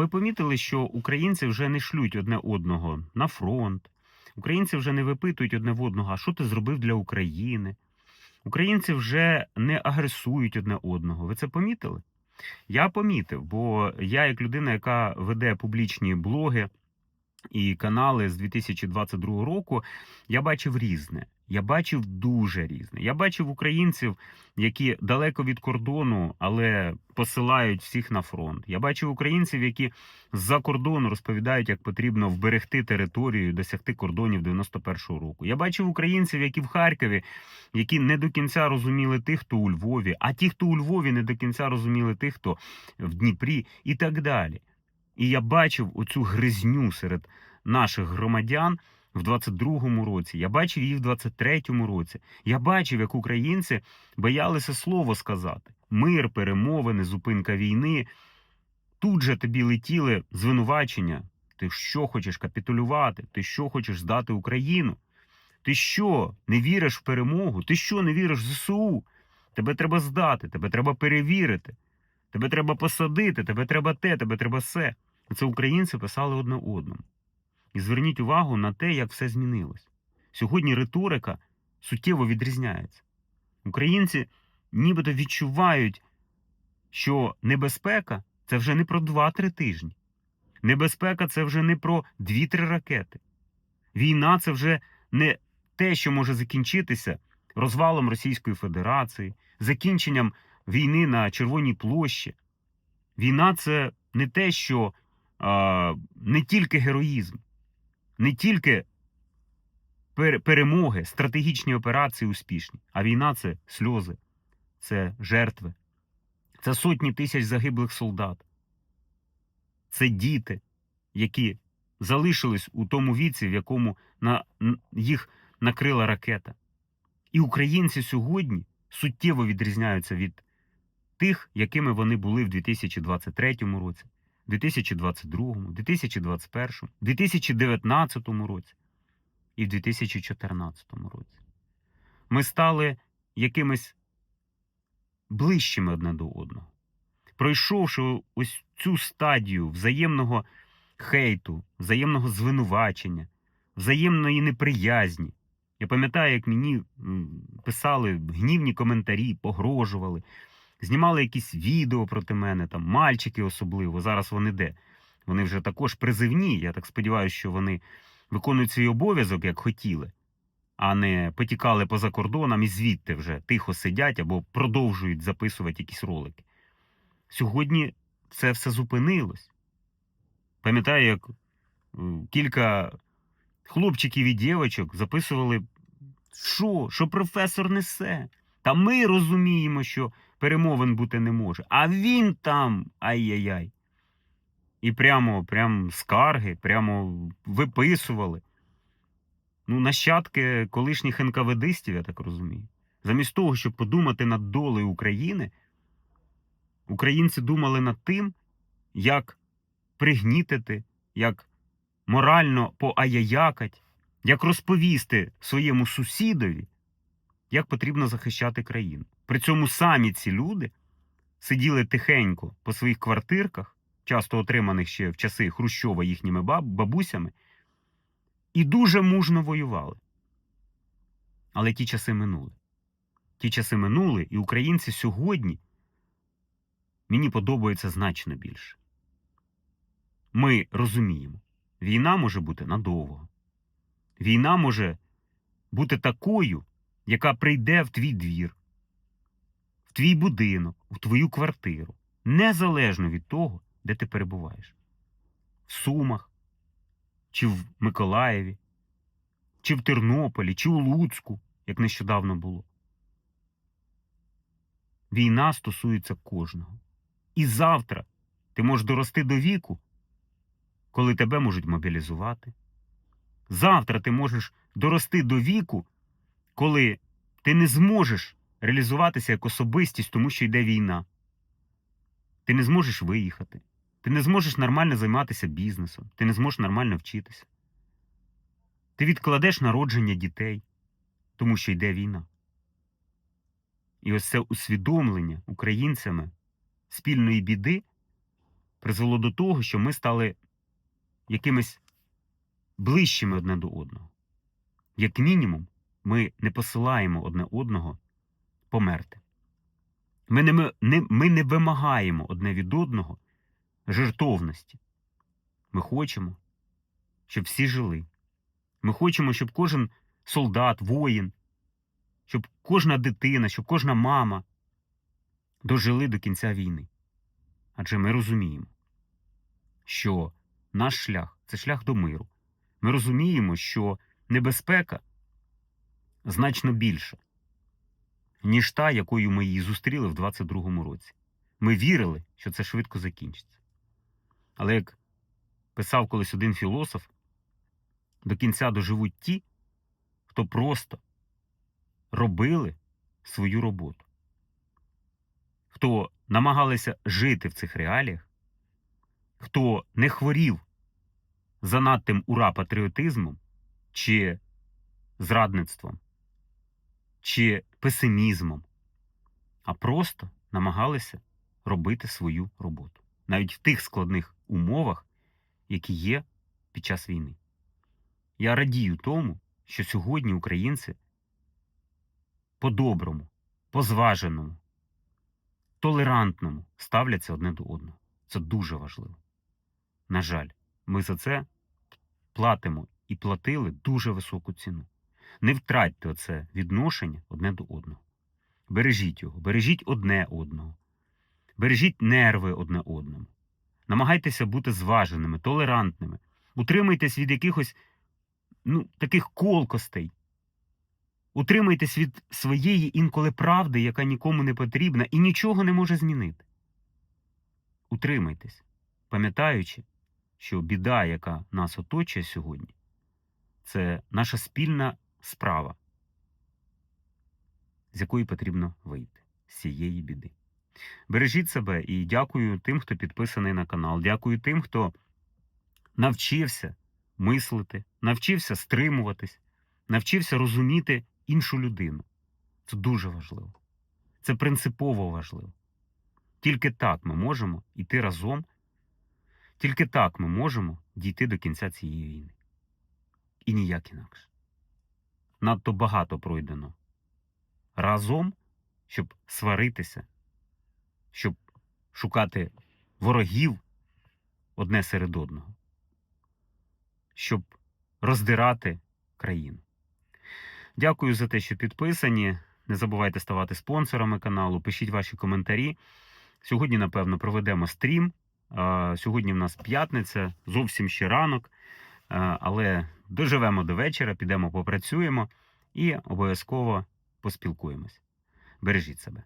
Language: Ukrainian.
ви помітили, що українці вже не шлють одне одного на фронт? Українці вже не випитують одне в одного, а що ти зробив для України? Українці вже не агресують одне одного. Ви це помітили? Я помітив, бо я, як людина, яка веде публічні блоги і канали з 2022 року, я бачив різне. Я бачив дуже різне. Я бачив українців, які далеко від кордону, але посилають всіх на фронт. Я бачив українців, які з-за кордону розповідають, як потрібно вберегти територію, досягти кордонів 91-го року. Я бачив українців, які в Харкові, які не до кінця розуміли тих, хто у Львові, а ті, хто у Львові, не до кінця розуміли тих, хто в Дніпрі, і так далі. І я бачив оцю гризню серед наших громадян в 22-му році. Я бачив її в 23-му році. Я бачив, як українці боялися слово сказати: мир, перемовини, зупинка війни. Тут же тобі летіли звинувачення. Ти що хочеш капітулювати? Ти що хочеш здати Україну? Ти що не віриш в перемогу? Ти що не віриш в ЗСУ? Тебе треба здати, тебе треба перевірити, тебе треба посадити, тебе треба те, тебе треба все. Це українці писали одне одному. І зверніть увагу на те, як все змінилось. Сьогодні риторика суттєво відрізняється. Українці нібито відчувають, що небезпека це вже не про 2-3 тижні. Небезпека це вже не про 2-3 ракети. Війна це вже не те, що може закінчитися розвалом Російської Федерації, закінченням війни на Червоній площі. Війна це не те, що а, не тільки героїзм, не тільки перемоги, стратегічні операції успішні, а війна це сльози, це жертви, це сотні тисяч загиблих солдат, це діти, які залишились у тому віці, в якому на, їх накрила ракета. І українці сьогодні суттєво відрізняються від тих, якими вони були в 2023 році, 2022, 2021, 2019 році і в 2014 році. Ми стали якимись ближчими одне до одного. Пройшовши ось цю стадію взаємного хейту, взаємного звинувачення, взаємної неприязні. Я пам'ятаю, як мені писали гнівні коментарі, погрожували, знімали якісь відео проти мене, там мальчики особливо. Зараз вони де? Вони вже також призивні. Я так сподіваюся, що вони виконують свій обов'язок, як хотіли, а не потікали поза кордоном і звідти вже тихо сидять або продовжують записувати якісь ролики. Сьогодні це все зупинилось. Пам'ятаю, як е, кілька хлопчиків і дівчаток записували, що, що професор несе. Та ми розуміємо, що перемовин бути не може. А він там ай-яй-яй. І прямо, прямо скарги, прямо виписували. Ну, нащадки колишніх НКВДистів, я так розумію. Замість того, щоб подумати над долею України, українці думали над тим, як пригнітити, як морально поаяякать, як розповісти своєму сусідові, як потрібно захищати країну. При цьому самі ці люди сиділи тихенько по своїх квартирках, часто отриманих ще в часи Хрущова їхніми баб, бабусями, і дуже мужно воювали. Але ті часи минули. Ті часи минули, і українці сьогодні мені подобаються значно більше. Ми розуміємо, війна може бути надовго. Війна може бути такою, яка прийде в твій двір, в твій будинок, в твою квартиру, незалежно від того, де ти перебуваєш. В Сумах, чи в Миколаєві, чи в Тернополі, чи у Луцьку, як нещодавно було. Війна стосується кожного. І завтра ти можеш дорости до віку, коли тебе можуть мобілізувати. Завтра ти можеш дорости до віку, коли ти не зможеш реалізуватися як особистість, тому що йде війна. Ти не зможеш виїхати. Ти не зможеш нормально займатися бізнесом, ти не зможеш нормально вчитися. Ти відкладеш народження дітей, тому що йде війна. І ось це усвідомлення українцями спільної біди призвело до того, що ми стали якимись ближчими одне до одного. Як мінімум, ми не посилаємо одне одного померти. Ми не, не, ми не вимагаємо одне від одного жертовності. Ми хочемо, щоб всі жили. Ми хочемо, щоб кожен солдат, воїн, щоб кожна дитина, щоб кожна мама дожили до кінця війни. Адже ми розуміємо, що наш шлях це шлях до миру. Ми розуміємо, що небезпека значно більша, ніж та, якою ми її зустріли в 22-му році. Ми вірили, що це швидко закінчиться. Але як писав колись один філософ, до кінця доживуть ті, хто просто робили свою роботу, хто намагалися жити в цих реаліях, хто не хворів занадтим ура патріотизмом чи зрадництвом, чи песимізмом, а просто намагалися робити свою роботу. Навіть в тих складних умовах, які є під час війни. Я радію тому, що сьогодні українці по-доброму, по-зваженому, толерантному ставляться одне до одного. Це дуже важливо. На жаль, ми за це платимо і платили дуже високу ціну. Не втратьте оце відношення одне до одного. Бережіть його, бережіть одне одного, бережіть нерви одне одному. Намагайтеся бути зваженими, толерантними. Утримайтесь від якихось ну, таких колкостей. Утримайтесь від своєї інколи правди, яка нікому не потрібна і нічого не може змінити. Утримайтесь, пам'ятаючи, що біда, яка нас оточує сьогодні, це наша спільна справа, з якої потрібно вийти з цієї біди. Бережіть себе і дякую тим, хто підписаний на канал. Дякую тим, хто навчився мислити, навчився стримуватись, навчився розуміти іншу людину. Це дуже важливо. Це принципово важливо. Тільки так ми можемо йти разом, тільки так ми можемо дійти до кінця цієї війни. І ніяк інакше. Надто багато пройдено разом, щоб сваритися, щоб шукати ворогів одне серед одного, щоб роздирати країну. Дякую за те, що підписані. Не забувайте ставати спонсорами каналу, пишіть ваші коментарі. Сьогодні, напевно, проведемо стрім. Сьогодні в нас п'ятниця, зовсім ще ранок, але доживемо до вечора, підемо попрацюємо і обов'язково поспілкуємось. Бережіть себе.